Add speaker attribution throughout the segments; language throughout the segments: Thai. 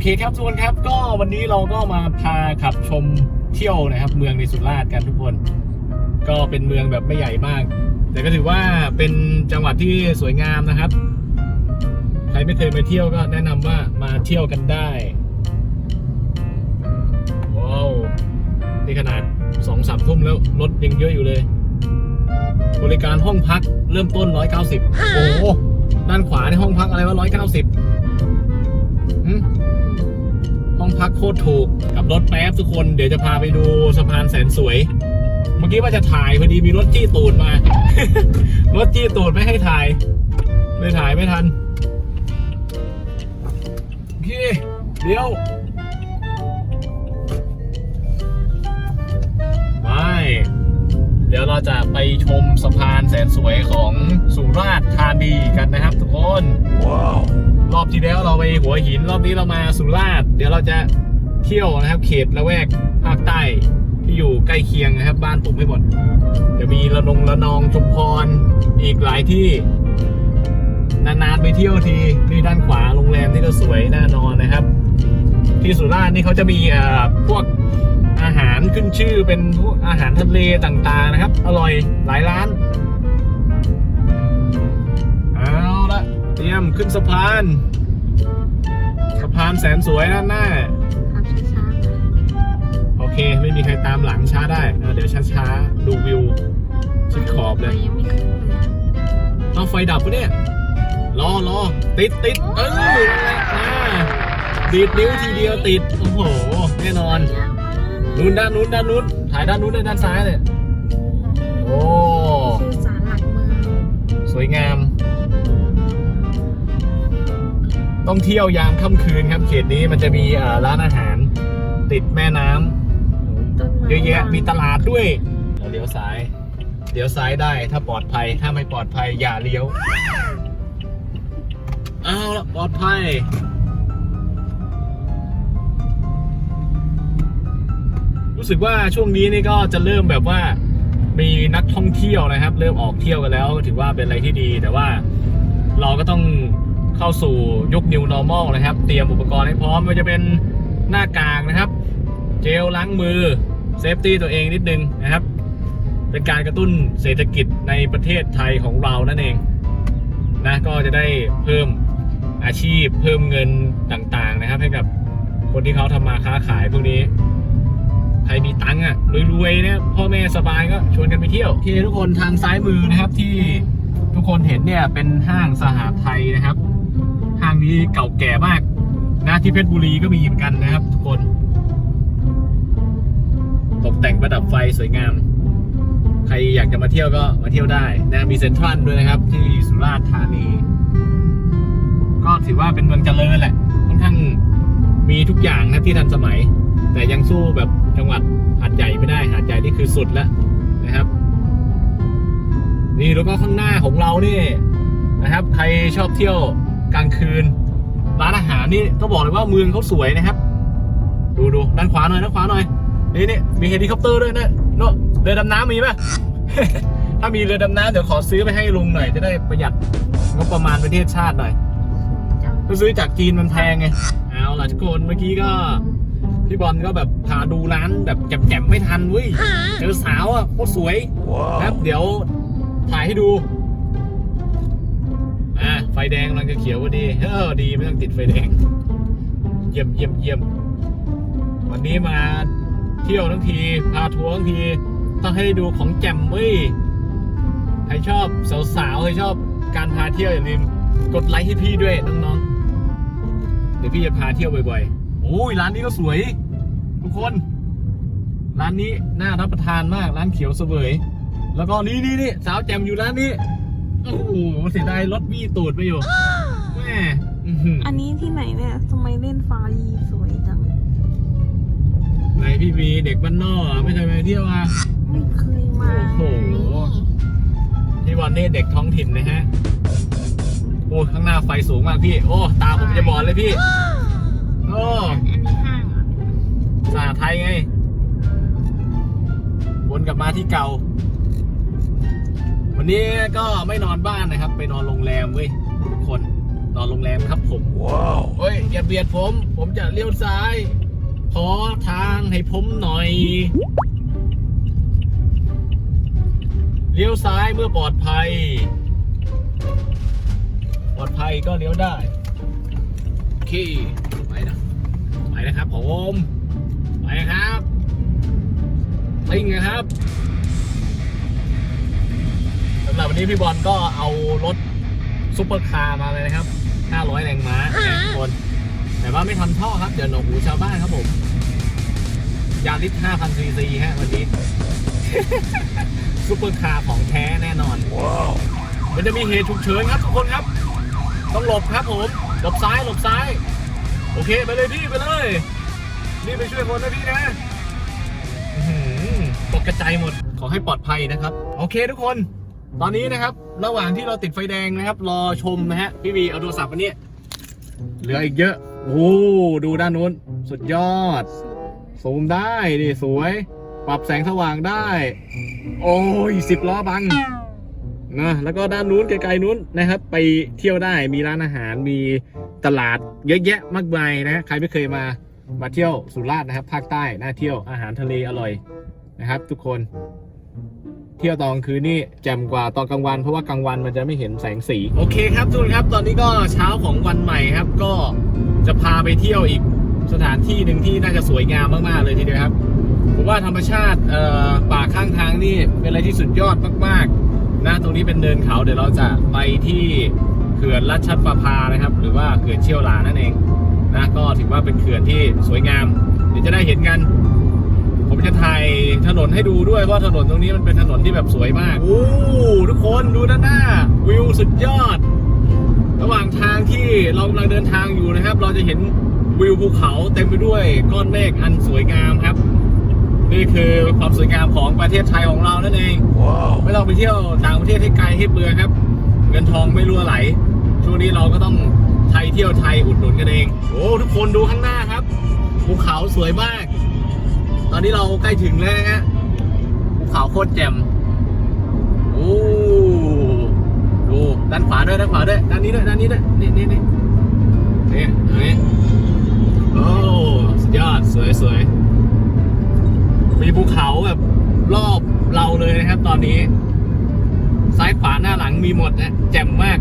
Speaker 1: เคครับทุกคนครับ ก็วันนี้เราก็มาพาขับชมเที่ยวนะครับ เมืองในสุราษฎร์กันทุกคน ก็เป็นเมืองแบบไม่ใหญ่มาก แต่ก็ถือว่าเป็นจังหวัดที่สวยงามนะครับ ใครไม่เคยไปเที่ยวก็แนะนำว่ามาเที่ยวกันได้ว้าวนี่ขนาดสองสามทุ่มแล้วรถยังเยอะอยู่เลย บริการห้องพักเริ่มต้น190โอ้โหด้านขวาในห้องพักอะไรวะ190หึ ห้องพักโคตรถูกกับรถแป๊บทุกคนเดี๋ยวจะพาไปดูสะพานแสนสวย เมื่อกี้ว่าจะถ่ายพอดีมีรถจี้ตูดมา รถจี้ตูดไม่ให้ถ่ายเลยถ่ายไม่ทันโอเคเดี๋ยวไปเดี๋ยวเราจะไปชมสะพานแสนสวยของสุราษฎร์ธานีกันนะครับทุกคน ว้าว รอบที่แล้วเราไปหัวหิน รอบนี้เรามาสุราษฎร์เดี๋ยวเราจะเที่ยวนะครับ เขตละแวกภาคใต้ที่อยู่ใกล้เคียงนะครับ บ้านผมไม่หมดจะมีระนงระนองชุมพรอีกหลายที่ นานๆไปเที่ยวทีนี่ด้านขวาโรงแรมที่ก็สวยน่านอนนะครับ ที่สุราษฎร์นี่เขาจะมีพวกอาหารขึ้นชื่อเป็นพวกอาหารทะเลต่างๆนะครับ อร่อยหลายร้าน รียมขึ้นสะพาน สะพานแสนสวยด้านหน้า
Speaker 2: ขับช้าๆนะ
Speaker 1: โอเค ไม่มีใครตามหลังช้าได้เอาเดี๋ยวช้าๆ ดูวิว ชิดขอบเลย
Speaker 2: ยังไม่ขึ้นเลย
Speaker 1: เอาไฟดับปะเนี่ย รอรอติดติดเออนั่นแหละอ่าดีดนิ้วทีเดียวติด โอ้โห แน่นอน
Speaker 2: ยากมาก
Speaker 1: นู้นด้านนู้นด้านนู้น ถ่ายด้านนู้นด้วยด้านซ้ายเลย โอ้
Speaker 2: คือสารหลักเมือง
Speaker 1: สวยงาม ต้องเที่ยวยามค่ำคืนครับ เขตนี้มันจะมีเอ่อร้านอาหารติดแม่น้ำ
Speaker 2: ต้นไม้
Speaker 1: เยอะแยะมีตลาดด้วยเลี้ยวซ้ายเลี้ยวซ้ายได้ถ้าปลอดภัยถ้าไม่ปลอดภัยอย่าเลี้ยวเอาละปลอดภัยรู้สึกว่าช่วงนี้นี่ก็จะเริ่มแบบว่ามีนักท่องเที่ยวนะครับ เริ่มออกเที่ยวกันแล้วถือว่าเป็นอะไรที่ดี แต่ว่าเราก็ต้อง เข้าสู่ยุค New Normal นะครับ เตรียมอุปกรณ์ให้พร้อมไม่ว่าจะเป็นหน้ากากนะครับ เจลล้างมือเซฟตี้ตัวเองนิดนึงนะครับ เป็นการกระตุ้นเศรษฐกิจในประเทศไทยของเรานั่นเองนะก็จะได้เพิ่มอาชีพเพิ่มเงินต่างๆนะครับ ให้กับคนที่เขาทำมาค้าขายพวกนี้ใครมีตังค์อะรวยๆเนี่ยพ่อแม่สบายก็ชวนกันไปเที่ยวโอเคทุกคนทางซ้ายมือนะครับที่ทุกคนเห็นเนี่ยเป็นห้างสหไทยนะครับางนี้เก่าแก่มากนะที่เพชรบุรีก็มีเหมือนกันนะครับ ทุกคน ตกแต่งประดับไฟสวยงาม ใครอยากจะมาเที่ยวก็มาเที่ยวได้นะมีเซ็นทรัลด้วยนะครับ ที่สุราษฎร์ธานี ก็ถือว่าเป็นเมืองเจริญแหละค่อนข้างมีทุกอย่างนะที่ทันสมัย แต่ยังสู้แบบจังหวัดหาดใหญ่ไม่ได้หาดใหญ่นี่คือสุดแล้วนะครับ นี่แล้วก็ข้างหน้าของเรานี่นะครับ ใครชอบเที่ยว กลางคืน ร้านอาหารนี่ต้องบอกเลยว่าเมืองเขาสวยนะครับ ดูดูด้านขวาหน่อยด้านขวาหน่อยนี่นี่มีเฮลิคอปเตอร์ด้วยนะโน่เรือดำน้ำมีป่ะถ้ามีเรือดำน้ำเดี๋ยวขอซื้อไปให้ลุงหน่อยจะได้ประหยัดงบประมาณประเทศชาติหน่อยก็ซื้อจากจีนมันแพงไงเอาล่ะทุกคนเมื่อกี้ก็พี่บอลก็แบบพาดูร้านแบบแจ่มๆไม่ทันเว้ยเจอสาวอะโคตรสวยนะครับเดี๋ยวถ่ายให้ดู ฟแดงกำลังจะเขียวพอดีเออดีไม่ต้องติดไฟแดง เยี่ยมเยี่ยมเยี่ยมวันนี้มาเที่ยวทั้งที พาทัวร์ทั้งที ต้องให้ดูของแจ่มเว้ยใครชอบสาวๆใครชอบการพาเที่ยวอย่าลืมกดไลค์ให้พี่ด้วยน้องๆเดี๋ยวพี่จะพาเที่ยวบ่อยๆโอ้ยร้านนี้ก็สวย ทุกคน ร้านนี้น่ารับประทานมากร้านเขียวเสวย แล้วก็นี่นี่นี่สาวแจ่มอยู่ร้านนี้ โอ้โหเสียดายรถวี่ตูดไปอยู่แม่อื้อหือ
Speaker 2: อันนี้ที่ไหนเนี่ยทำไมเล่นฟารีสวยจัง
Speaker 1: ไหนพี่บีเด็กบ้านนอกอะไม่เคยไปเที่ยวอะ
Speaker 2: ไม่เคยมา
Speaker 1: โอ้โหพี่บอลนี่เด็กท้องถิ่นนะฮะโอ้ข้างหน้าไฟสูงมากพี่ โอ้ตาผมจะบอดเลยพี่โอ้
Speaker 2: อันนี้ห้างเหรอ
Speaker 1: สาไทยไงวนกลับมาที่เก่าวั นนี้ก็ไม่นอนบ้านนะครับ ไปนอนโรงแรมเว้ยทุกคนนอนโรงแรมครับผม
Speaker 3: ว้าว
Speaker 1: เฮ้ยอย่าเบียดผม ผมจะเลี้ยวซ้าย ขอทางให้ผมหน่อยเลี้ยวซ้ายเมื่อปลอดภัย ปลอดภัยก็เลี้ยวได้โอเคไปนะไปนะครับผมไปนะครับติงนะครับ สำหรับวันนี้พี่บอลก็เอารถซุปเปอร์คาร์มาเลยนะครับ 500 แรงม้านะทุกคน แต่ว่าไม่ทำท่อครับ เดี๋ยวหนวกหูชาวบ้านครับผม ยาริส5,000ซีซีฮะวันนี้ ซุปเปอร์คาร์ของแท้แน่นอน
Speaker 3: ว้าว
Speaker 1: มันจะมีเหตุฉุกเฉินครับทุกคนครับ ต้องหลบครับผม หลบซ้าย หลบซ้าย โอเค ไปเลยพี่ ไปเลย นี่ไปช่วยคนนะพี่นะอื้อหือตกกระจายหมด ขอให้ปลอดภัยนะครับ โอเคทุกคน ตอนนี้นะครับ ระหว่างที่เราติดไฟแดงนะครับ รอชมนะฮะพี่วีเอาโทรศัพท์อันนี้เหลืออีกเยอะ โอ้ดูด้านนู้น สุดยอดซูมได้นี่สวย ปรับแสงสว่างได้ โอ้ยสิบล้อบังนะแล้วก็ด้านนู้นไกลๆนู้นนะครับ ไปเที่ยวได้มีร้านอาหารมีตลาดเยอะแยะมากมายนะใครไม่เคยมามาเที่ยวสุราษฎร์นะครับ ภาคใต้น่าเที่ยวอาหารทะเลอร่อยนะครับ ทุกคน เที่ยวตอนกลางคืนนี่แจ่มกว่าตอนกลางวัน เพราะว่ากลางวันมันจะไม่เห็นแสงสี โอเคครับทุกคนครับ ตอนนี้ก็เช้าของวันใหม่ครับ ก็จะพาไปเที่ยวอีกสถานที่หนึ่งที่น่าจะสวยงามมากๆเลยทีเดียวครับผมว่าธรรมชาติป่าข้างทางนี่เป็นอะไรที่สุดยอดมากๆนะตรงนี้เป็นเนินเขาเดี๋ยวเราจะไปที่เขื่อนรัชประภานะครับ หรือว่าเขื่อนเชี่ยวหลานั่นเองนะก็ถือว่าเป็นเขื่อนที่สวยงาม เดี๋ยวจะได้เห็นกัน ผมจะถ่ายถนนให้ดูด้วยเพราะถนนตรงนี้มันเป็นถนนที่แบบสวยมาก โอ้ทุกคนดูด้านหน้า วิวสุดยอด ระหว่างทางที่เรากำลังเดินทางอยู่นะครับ เราจะเห็นวิวภูเขาเต็มไปด้วยก้อนเมฆอันสวยงามครับ นี่คือความสวยงามของประเทศไทยของเรานั่นเอง
Speaker 3: ว้าว
Speaker 1: ไม่ต้องไปเที่ยวต่างประเทศให้ไกลให้เปลืองครับ เงินทองไม่รั่วไหล ช่วงนี้เราก็ต้องไทยเที่ยวไทยอุดหนุนกันเอง โอ้ทุกคนดูข้างหน้าครับ ภูเขาสวยมากต อนนี้เราใกล้ถึงแล้วฮะภูเขาโคตรแจ่มโอ้ดูด้านขวาด้วยด้านขวาด้วยด้านนี้ด้วยด้านนี้ด้วยนี่นี่นี่นี่นี่โอ้สุดยอดสวยสวยมีภูเขาแบบรอบเราเลยนะครับ ตอนนี้ ซ้ายขวาหน้าหลังมีหมดนะแจ่มมาก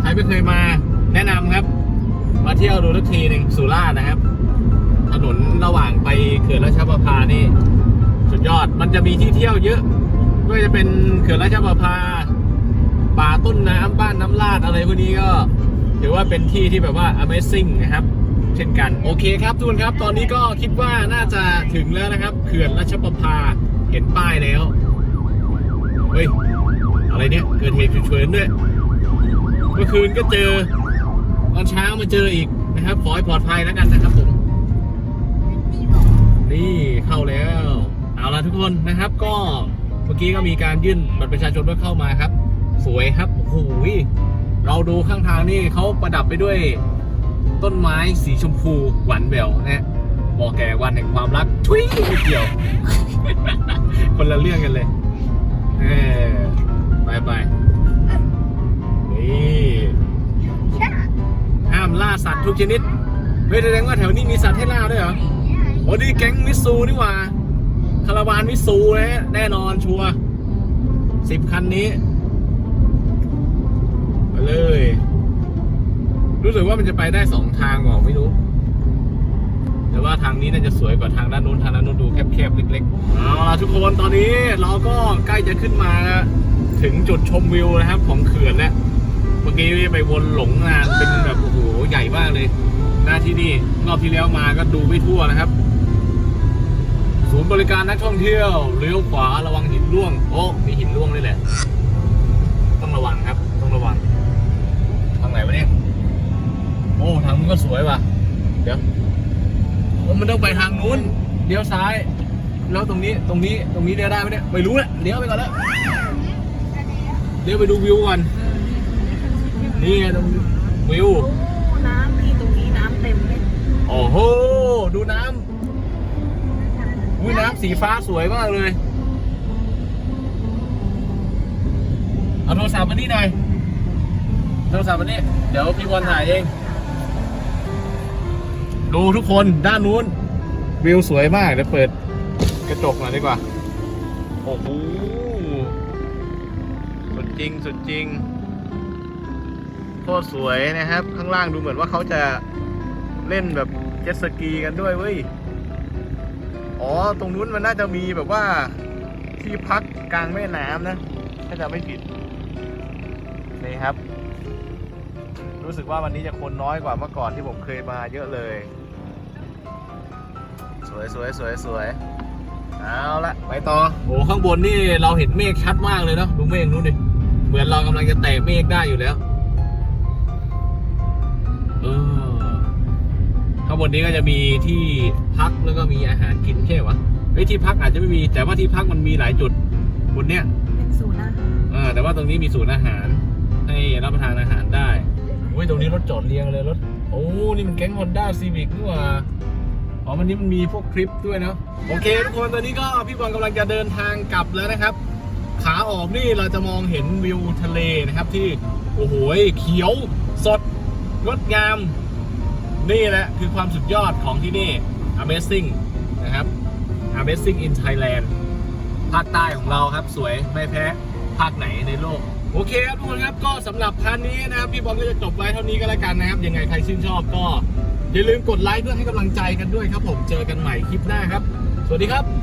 Speaker 1: ใครไม่เคยมาแนะนำครับ มาเที่ยวดูทุกทีหนึ่งสุราษฎร์นะครับ นนระหว่างไปเขื่อนราชประภานี่สุดยอดมันจะมีที่เที่ยวเยอะไม่ว่าจะเป็นเขื่อนราชประภาป่าต้นน้ำบ้านน้ำลาดอะไรพวกนี้ก็ถือว่าเป็นที่ที่แบบว่า Amazing นะครับ เช่นกันโอเคครับทุกคนครับ ตอนนี้ก็คิดว่าน่าจะถึงแล้วนะครับ เขื่อนราชประภาเห็นป้ายแล้ว เฮ้ย อะไรเนี่ย เกิดเหตุฉุกเฉินด้วยเมื่อคืนก็เจอตอนเช้ามาเจออีกนะครับขอให้ปลอดภัยแล้วกันนะครับผม นี่เข้าแล้ว เอาละทุกคนนะครับ ก็เมื่อกี้ก็มีการยื่นบัตรประชาชนเพื่อเข้ามาครับ สวยครับโอ้โหเราดูข้างทางนี่เขาประดับไปด้วยต้นไม้สีชมพูหวานแหววนะฮะบอกแก่วันแห่งความรักทุยไม่เกี่ยว คนละเรื่องกันเลยเออไปไปนี่ห้ามล่าสัตว์ทุกชนิดเฮ้ยแสดงว่าแถวนี้มีสัตว์ให้ล่าด้วยเหรอ โอ้นี่แก๊งมิสซูนี่หว่าคาราวานมิสซูนะฮะแน่นอนชัวสิบคันนี้ไปเลย รู้สึกว่ามันจะไปได้สองทางบอกไม่รู้ แต่ว่าทางนี้น่าจะสวยกว่าทางด้านนู้นทางด้านนู้นดูแคบๆเล็กๆเอาล่ะทุกคนตอนนี้เราก็ใกล้จะขึ้นมาถึงจุดชมวิวนะครับ ของเขื่อนแล้วเมื่อกี้ไปวนหลงงานเป็นแบบโอ้โหใหญ่มากเลย หน้าที่นี่รอบที่แล้วมาก็ดูไม่ทั่วนะครับ ศูนย์บริการนักท่องเที่ยวเลี้ยวขวาระวังหินร่วง โอ้มีหินร่วงด้วยแหละ ต้องระวังครับ ต้องระวัง ทางไหนวะเนี่ย โอ้ ทางนู้นก็สวยว่ะ เดี๋ยวว่ามันต้องไปทางนู้นเลี้ยวซ้าย แล้วตรงนี้ตรงนี้ตรงนี้เลี้ยวได้ไหมเนี่ยไม่รู้แหละเลี้ยวไปก่อนแล้วเลี้ยวไปดูวิวก่อนนี่ไงตรงวิว
Speaker 2: โอ้น้ำนี่ตรงนี้น้ำเต็มเลย
Speaker 1: โอ้โหดูน้ำ อุ้ยน้ำสีฟ้าสวยมากเลย เอาโทรศัพท์มานี่หน่อย โทรศัพท์มานี่ เดี๋ยวพี่บอลถ่ายเอง ดูทุกคนด้านนู้น วิวสวยมาก เดี๋ยวเปิดกระจกหน่อยดีกว่า โอ้โห สุดจริง สุดจริงโคตรสวยนะครับ ข้างล่างดูเหมือนว่าเขาจะเล่นแบบเจ็ตสกีกันด้วยเว้ย อ๋อ ตรงนู้นมันน่าจะมีแบบว่าที่พักกลางแม่น้ำนะ ถ้าจะไม่ผิด นี่ครับ รู้สึกว่าวันนี้จะคนน้อยกว่าเมื่อก่อนที่ผมเคยมาเยอะเลย สวยสวยสวยสวยเอาละไปต่อโอ้ข้างบนนี่เราเห็นเมฆชัดมากเลยเนาะดูเมฆนู้นดิเหมือนเรากำลังจะแตะเมฆได้อยู่แล้ว เออ ข้างบนนี้ก็จะมีที่พักแล้วก็มีอาหารกินใช่ไหมวะเฮ้ยที่พักอาจจะไม่มี แต่ว่าที่พักมันมีหลายจุดบนเนี้ย
Speaker 2: เป็นศูนย์อาหาร
Speaker 1: เออแต่ว่าตรงนี้มีศูนย์อาหาร ให้รับประทานอาหารได้อุ้ยตรงนี้รถจอดเรียงเลยรถโอ้นี่มันแก๊งฮอนด้าซีวิกนี่หว่าอ๋อวันนี้มันมีพวกคลิปด้วยเนาะโอเคทุกคนตอนนี้ก็พี่บอลกำลังจะเดินทางกลับแล้วนะครับ ขาออกนี่เราจะมองเห็นวิวทะเลนะครับที่โอ้โหเขียวสดงดงาม นี่แหละคือความสุดยอดของที่นี่ Amazing นะครับ Amazing in Thailand ภาคใต้ของเราครับสวยไม่แพ้ภาคไหนในโลก โอเคครับทุกคนครับก็สำหรับพาร์ทนี้นะครับ พี่บอลก็จะจบไว้เท่านี้ก็แล้วกันนะครับ ยังไงใครชื่นชอบก็อย่าลืมกดไลค์เพื่อให้กำลังใจกันด้วยครับผมเจอกันใหม่คลิปหน้าครับ สวัสดีครับ